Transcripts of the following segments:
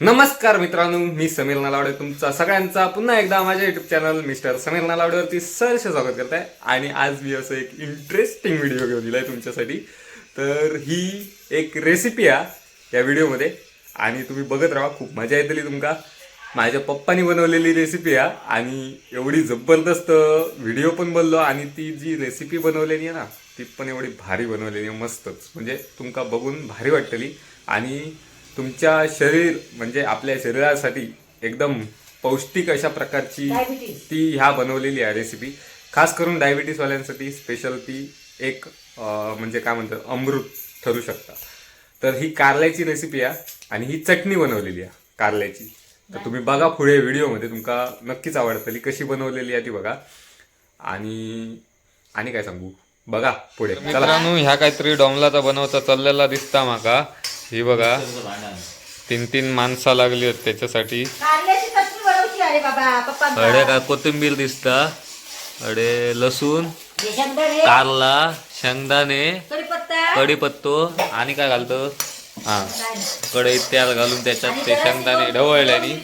नमस्कार मित्रांनो मी समीर नालावडे. तुमचा सगळ्यांचा पुन्हा एकदा माझ्या युट्यूब चॅनल मिस्टर समीर नालावडेवरती सहर्ष स्वागत करत आहे आणि आज मी असं एक इंटरेस्टिंग व्हिडिओ घेऊन दिला आहे तुमच्यासाठी. तर ही एक रेसिपी आहे या व्हिडिओमध्ये आणि तुम्ही बघत राहा खूप मजा येतली तुमका. माझ्या पप्पानी बनवलेली रेसिपी आहे आणि एवढी जबरदस्त व्हिडिओ पण बनलो. आणि ती जी रेसिपी बनवलेली आहे ना ती पण एवढी भारी बनवलेली आहे मस्तच. म्हणजे तुमका बघून भारी वाटतली. आणि तुमच्या शरीर म्हणजे आपल्या शरीरासाठी एकदम पौष्टिक अशा प्रकारची. ती ह्या बनवलेली आहे रेसिपी खास करून डायबिटीसवाल्यांसाठी स्पेशल ती एक म्हणजे काय म्हणतात अमृत ठरू शकता. तर ही कारल्याची रेसिपी आहे आणि ही चटणी बनवलेली आहे कारल्याची. तर तुम्ही बघा पुढे व्हिडिओमध्ये तुमका नक्कीच आवडतली कशी बनवलेली आहे ती बघा. आणि आणि काय सांगू? बघा पुढे मित्रांनो ह्या काहीतरी डोंगलाचा बनवता चाललेला दिसता माका. ही बघा. तीन तीन माणसा लागली आहेत त्याच्यासाठी. अडे काय कोथिंबीर दिसता. अडे लसूण कारला शेंगदाणे कढीपत्ता. कढीपत्तो आणि काय घालतो? हा. कढईत तेल घालून त्याच्यात ते शेंगदाणे ढवळल्यानी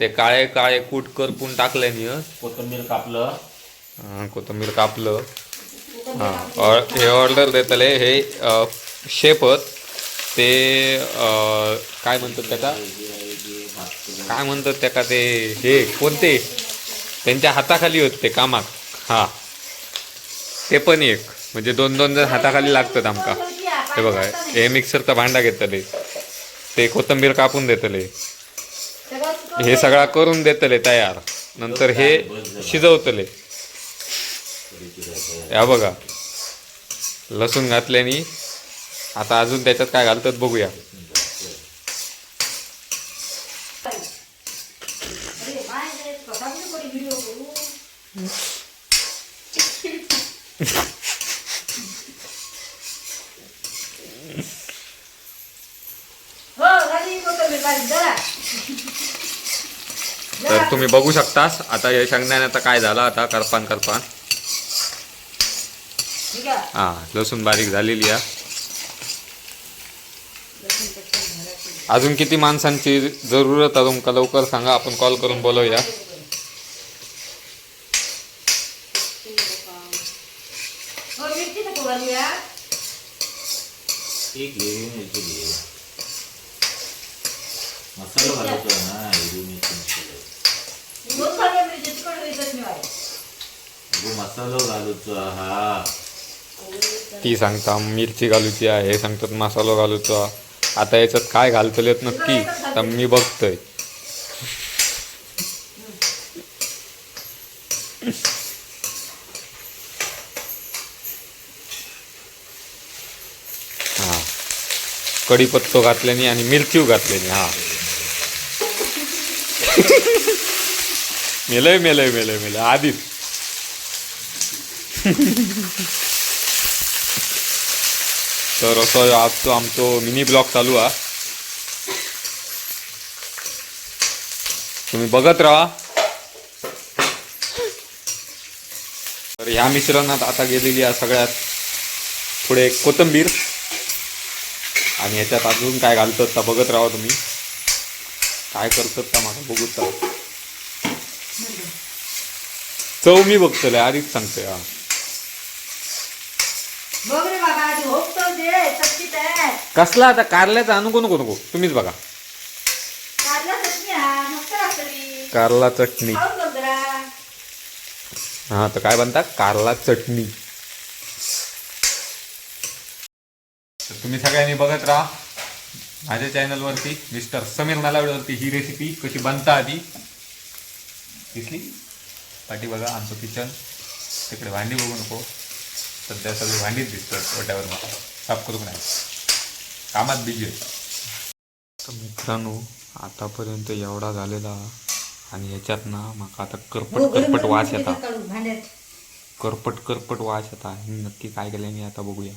ते काळे काळे कूट करपून टाकल्यानी हं. कोथिंबीर कापलं. हा, कोथिंबीर कापलं. हां. ऑ- हे ऑर्डर देतले हे शेपत ते काय म्हणतात त्याका काय म्हणतात त्याका ते? हे कोणते? त्यांच्या हाताखाली होते ते कामात. हा. ते पण एक. म्हणजे दोन दोन जण हाताखाली लागतात आमका. हे बघा हे मिक्सरचा भांडा घेतले. ते कोथिंबीर कापून देतले. हे सगळा करून देतले तयार. नंतर हे शिजवतले. या बघा. लसूण घातल्याने आता अजून त्याच्यात काय घालतात बघूया. तर तुम्ही बघू शकतास. आता या आता काय झालं आता करपान करपान. हा लसूण बारीक झालेली आहे. अजून किती माणसांची जरूरत आहे तुमका लवकर सांगा आपण कॉल करून बोलवूया हो मिरची नको घालूया एक हिरवी मिरची घे मसाला घालायचो ना हिरवी मिरची मसाला दोन खाल्ल्या मिरची तिखट होईल चटणी वाली. अगो मसालो घालूचो हा ती सांगता मिरची घालूची आहे हे सांगतात मसालो घालूचो. आता याच्यात काय घालतलेत नक्की तर मी बघतोय. हा. कढीपत्तो घातल्यानी आणि मिरची घातल्यानी हा. मेलय मेलय मेलय मेलय. आधीच. तर असं आजचं आमचं मिनी ब्लॉग चालू आहे. तुम्ही बघत राहा. तर ह्या मिश्रणात आता गेलेली आहे सगळ्यात पुढे कोथिंबीर. आणि ह्याच्यात अजून काय घालतात तर बघत राहा तुम्ही. काय करतात का माझा बघूत राहा. चव मी बघतोय आधीच सांगतोय हा बघ रे बाबा आधी होप तर दे चटणी तयार कसला आता कारल्याचा आणू नको नको तुम्हीच बघा. कारला चटणी हा हा तर काय बनता? कारला चटणी. तुम्ही सगळ्यांनी बघत राहा. माझ्या चॅनलवरती मिस्टर समीर नालावडवरती ही रेसिपी कशी बनता आधी. दिसली? पाठी बघा आमचं किचन तिकडे भांडी बघू नको. सध्या सगळी भांडीच दिसतात ओट्यावर मला साफ करू नाही? कामात बिझी आहे तर मित्रांनो आतापर्यंत एवढा झालेला आणि याच्यात ना माका आता करपट करपट वास भांड्यात. करपट करपट वास येता. हे नक्की काय केलं मी आता बघूया.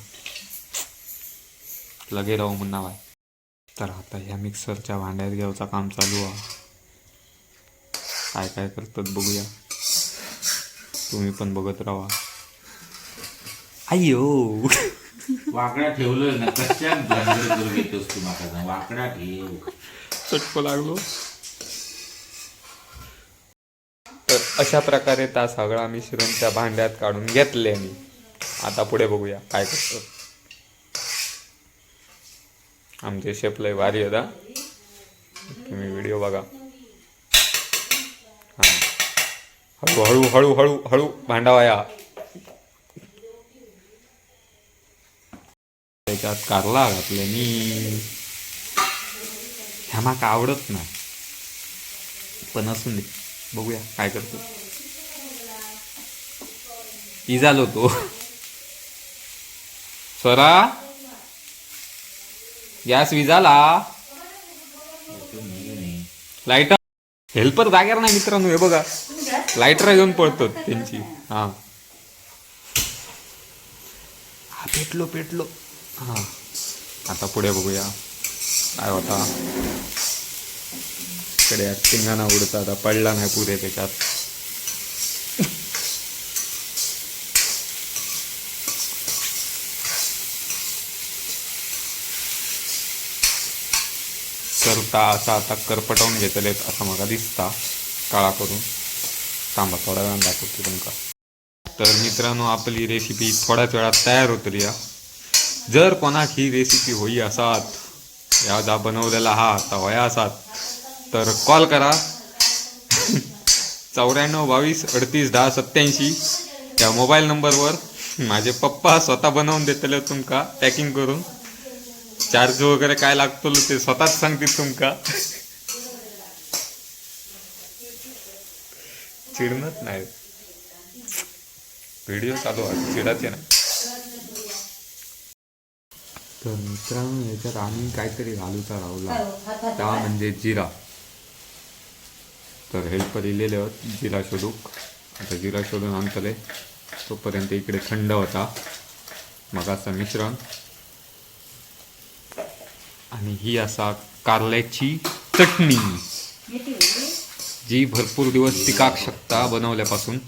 लगे राहू म्हणा बाय तर आता ह्या मिक्सरच्या भांड्यात घ्यायचं काम चालू आहे. काय काय करतात बघूया. तुम्ही पण बघत राहा. अय्यो वाकडा ठेवलं ना कशात भानगड करून घेतोस तू माका सांग? वाकडा ठेव. चटको लागलो. तर अशा प्रकारे त्या सगळा मिश्रण त्या भांड्यात काढून घेतले मी. आता पुढे बघूया काय करतो. आमचे शेप लय भारी होता तुम्ही व्हिडिओ बघा. हा. हळू हळू हळू हळू हळू भांडावाया. त्याच्यात कारला घातल्यानी ह्या माका आवडत नाही. पण असून दे बघूया काय करतो. इजालो तो स्वरा. गॅस विजाला. लाईटर हेल्पर जाग्यावर नाही मित्रांनो हे बघा. लाईटर घेऊन पळतो त्यांची. हा पेटलो पेटलो. हा. आता पुढे बघूया. काय होता? इकडे ऍक्टिंगाना उडता आता पडला नाही पुरे त्याच्यात. करता असा आता करपटवून घेतलेत असं मला दिसता काळा करून. थांबा थोड्या वेळान दाखवतो तुमका तर मित्रांनो आपली रेसिपी थोड्याच वेळात तयार होतली या जर कोणाक ही रेसिपी होई असात या जा बनवलेला हा आता वया असात तर कॉल करा. चौऱ्याण्णव बावीस अडतीस दहा सत्याऐंशी त्या मोबाईल नंबरवर माझे पप्पा स्वतः बनवून देतले तुमका पॅकिंग करून. चार्ज वगैरे काय लागतो ते स्वतःच सांगतील तुमका. चिडणत नाही व्हिडिओ चालू आहे चिडाचे ना तर मित्रांनो याच्यात आम्ही काहीतरी घालूचा राहुला. त्या म्हणजे जिरा. तर हेल्पर इलेले होत जिरा शोधूक. आता जिरा शोधून आणतले. तोपर्यंत इकडे थंड होता. मग असं मिश्रण. आणि ही असा कारल्याची चटणी. होय. जी भरपूर दिवस टिकाक शकता बनवल्यापासून.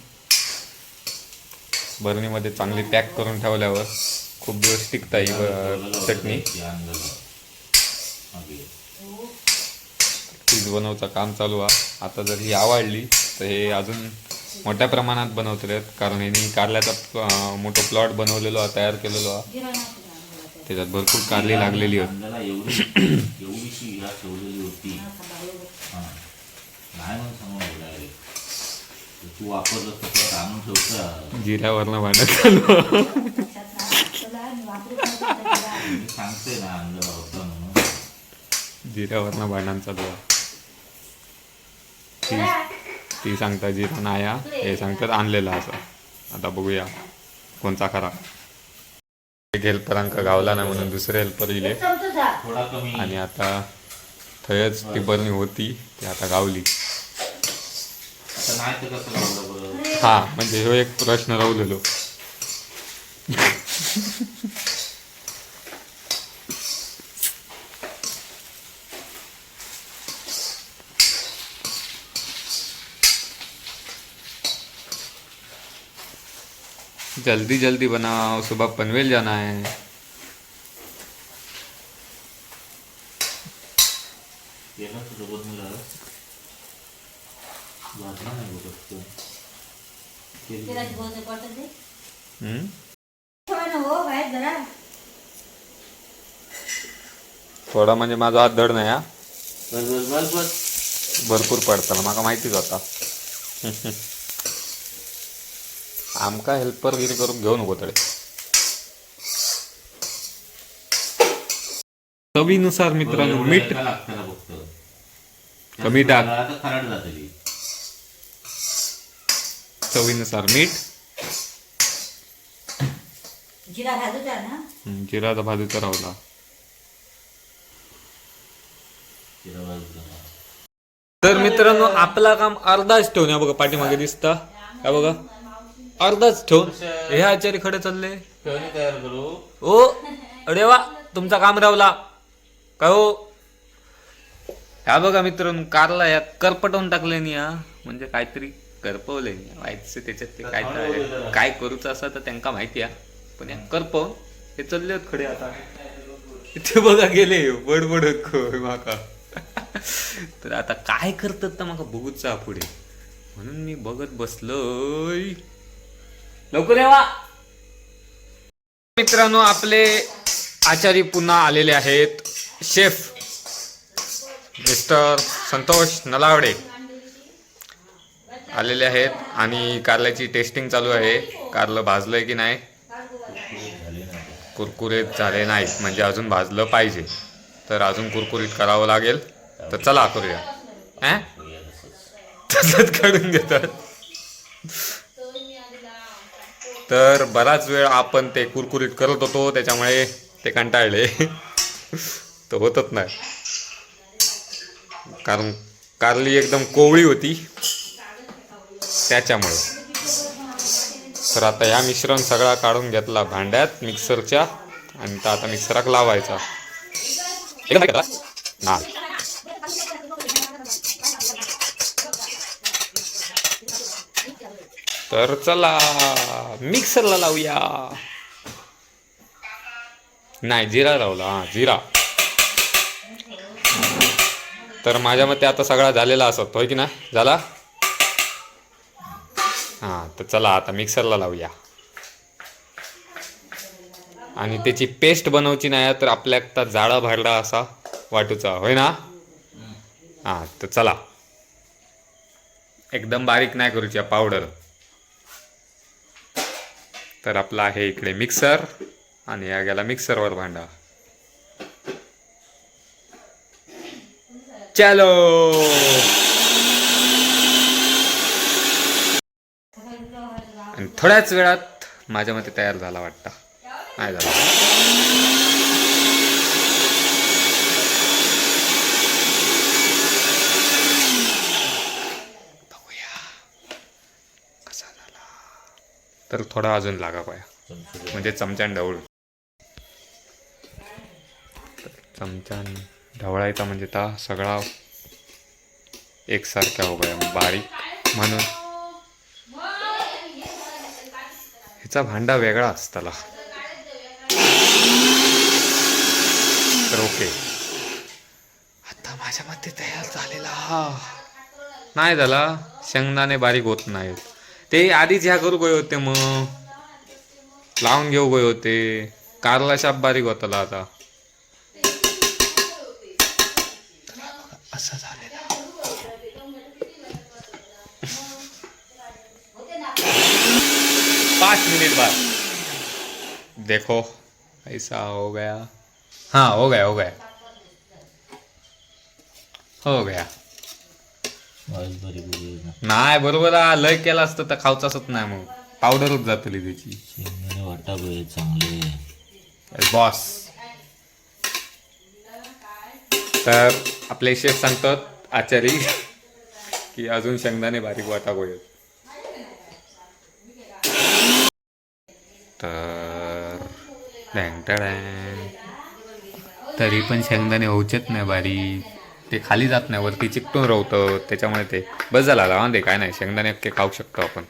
बरणीमध्ये चांगली पॅक करून ठेवल्यावर. खूप दिवस टिकता ही ब- चटणी. तीच बनवचं काम चालू आहे. आता जर ही आवडली तर हे अजून मोठ्या प्रमाणात बनवतले कारण यांनी कारल्याचा मोठं प्लॉट बनवलेलो आहे तयार केलेलो आहे. त्याच्यात भरपूर कारली लागलेली होती कांद्याला एवढी एवढीशी ह्या ठेवलेली होती हा. नाही म्हणून सांगू डायरेक्ट तू वापरलं तर परत आणून ठेवता जिऱ्यावरनं भांडत चालू आहे. मी सांगते ना आणलेला होता म्हणून जिऱ्यावरनं भांडण चालू ती ती सांगता जिरा नाया हे. सांगतात आणलेला असं. आता बघूया कोणचा खरा. एक हेल्परांक गावला नाही म्हणून दुसरे हेल्पर इले. आणि आता थयच ती बरणी होती ती आता गावली. हा म्हणजे ह्यो एक प्रश्न राहिलेलो. जल्दी जल्दी बनाओ सुबह पनवेल जाना है। हो। थोडा म्हणजे माझा हात धड नाही हा? बस बस बस बस। भरपूर पडताना माका माहितीच होता. आमका हेल्पर गिरी करून घेऊ नको तडे. चवीनुसार मित्रांनो मीठ. कमी टाक. आता खराट जातली चवीनुसार मीठ. जिरा भाजूचा बाजूला तर मित्रांनो आपला काम अर्धाच ठेवून या बघा पाठीमागे दिसता. का बघा. अर्धाच ठेवून हे आचार्य खडे चालले. ठेवणी तयार करू. ओ अरे वा तुमचा काम रावला. काय हो? ह्या बघा मित्रांनो कारला या करपटवून टाकले नी हा. म्हणजे काहीतरी करपवले माहिती त्याच्यात ते काय काय- काय करूचं असं तर त्यांका माहिती आहे. पण या करपवून हे चालले आहेत खडे आता. इथे बघा गेले बडबड माका. तर आता काय करतात तर मग बघूचा पुढे. म्हणून मी बघत बसलोय. लवकर येवा मित्रांनो आपले आचारी पुन्हा आलेले आहेत. शेफ मिस्टर संतोष नलावडे आलेले आहेत आणि कारल्याची टेस्टिंग चालू आहे. कारलं भाजलंय की नाही? कुरकुरीत झाले नाहीत म्हणजे अजून भाजलं पाहिजे. तर अजून कुरकुरीत करावं लागेल. तर चला करूया. तसंच करून घेतात तर बराच वेळ आपण ते कुरकुरीत करत होतो त्याच्यामुळे ते कंटाळले. तर होतच नाही. कारण कारली एकदम कोवळी होती. त्याच्यामुळे. तर आता या मिश्रण सगळा काढून घेतला भांड्यात मिक्सरच्या आणि आता मिक्सराक लावायचा. ना तर चला मिक्सरला लावूया. नाही जिरा लावला. हा जिरा. तर माझ्या मते आता सगळा झालेला असत होय की ना? झाला? हां तर चला आता मिक्सरला लावूया. आणि त्याची पेस्ट बनवची नाही तर आपल्या आता जाळा भरला असा वाटूचा होय ना? हां तर चला. एकदम बारीक नाही करूची पावडर तर आपला आहे इकडे मिक्सर आणि या गेला मिक्सरवर भांडा चलो! आणि थोड्याच वेळात माझ्या मते तयार झाला वाटतं. नाही झाला. तर थोडा अजून लागा पाया. म्हणजे चमच्यान ढवळ चमच्यान ढवळायचा म्हणजे ता सगळा एकसारख्या हो गया बारीक म्हणून. ह्याचा भांडा वेगळा असताला. तर ओके. आता माझ्या मते तयार झालेला हा. नाही झाला. शेंगदाणे बारीक होत नाहीत. ते आधीच ह्या करू गये होते मग. लावून घेऊ गये होते. कारला शाप बारीक होताला आता. असं झालेलं पाँच मिनट बाद. देखो ऐसा हो गया. हाँ हो गया हो गया. हो गया वाईट बरी बरी आहे ना. नाही बरोबर. लय केला असतं तर खाऊच असत नाही मग. पावडरच जातली त्याची. शेंगदाणे वाटा चांगले. बॉस तर आपले शेफ सांगतात आचारी की अजून शेंगदाणे बारीक वाटा गोळत तर टँग. तरी पण शेंगदाणे होऊचेच नाही बारीक. ते खाली जात नाही वरती चिकटून राहतं त्याच्यामुळे ते बस झाला लावा दे काय नाही शेंगदाणे अख्खे खाऊ शकतो आपण.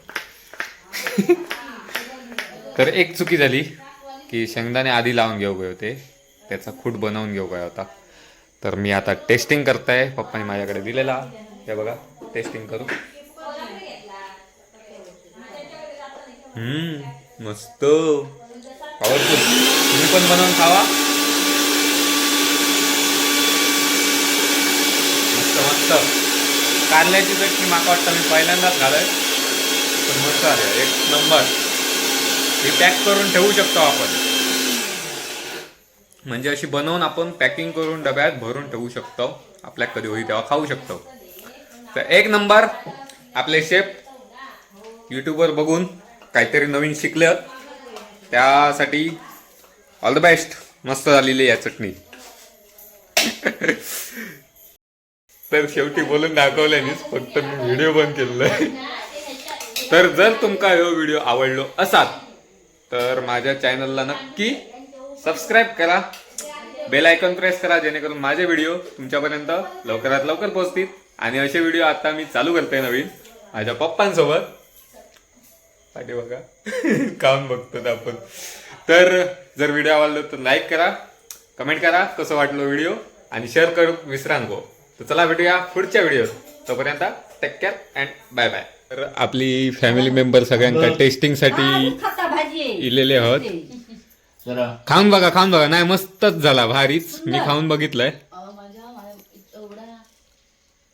तर एक चुकी झाली की शेंगदाणे आधी लावून घेऊ गए होते. त्याचा खूट बनवून घेऊ गया होता. तर मी आता टेस्टिंग करताय पप्पाने माझ्याकडे दिलेला. हे बघा टेस्टिंग करू. हम्म मस्त. पावरफुल तुम्ही पण बनवून खावा. मस्त कारल्याची चटणी माका वाटतं मी पहिल्यांदाच घालय पण मस्त आहे. एक नंबर. हे पॅक करून ठेवू शकतो आपण. म्हणजे अशी बनवून आपण पॅकिंग करून डब्यात भरून ठेवू शकतो. आपल्या कधी होईल तेव्हा खाऊ शकतो. तर एक नंबर. आपले शेफ यूट्यूबवर बघून काहीतरी नवीन शिकलं. त्यासाठी ऑल द बेस्ट मस्त झालेली या चटणी. तर शेवटी बोलून दाखवल्यानेच फक्त मी व्हिडिओ बंद केलेला आहे. तर जर तुमका हा व्हिडिओ आवडलो असाल तर माझ्या चॅनलला नक्की सबस्क्राईब करा. बेल आयकॉन प्रेस करा जेणेकरून माझे व्हिडिओ तुमच्यापर्यंत लवकरात लवकर पोहोचतील. आणि असे व्हिडिओ आता मी चालू करतोय नवीन माझ्या पप्पांसोबत. पाठी बघा. काम बघतो आपण. तर जर व्हिडिओ आवडलो तर लाईक करा कमेंट करा कसं वाटलं व्हिडिओ आणि शेअर करू विसरा तर चला भेटूया पुढच्या व्हिडिओत. तोपर्यंत take care and bye bye तर आपली फॅमिली मेंबर सगळ्यांका टेस्टिंगसाठी. इलेले आहोत. खाऊन बघा खाऊन बघा. नाही मस्तच झाला भारीच. मी खाऊन बघितलंय.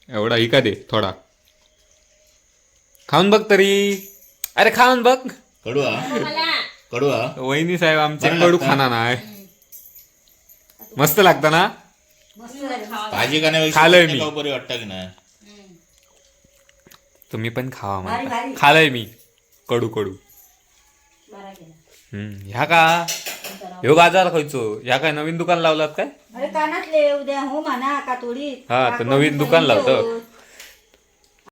एवढा ही का दे? थोडा. खाऊन बघ तरी. अरे खाऊन बघ. कडू हा. कडू हा. वहिनी साहेब आमचे कडू. खाना नाही. मस्त लागतं ना. भाजी खाण्यापेक्षा खाल्लंय मी. खाऊ बरी वाटतं की नाही? तुम्ही पण खावा भारी, म्हणता भारी. खालय मी. कडू कडू. बरा केला. हम्म, ह्या का? ह्यो बाजार खायचो. ह्या काय नवीन दुकान लावलात काय? अरे कानातले उद्या हो म्हणा का थोडी हा, तर नवीन दुकान लावतो.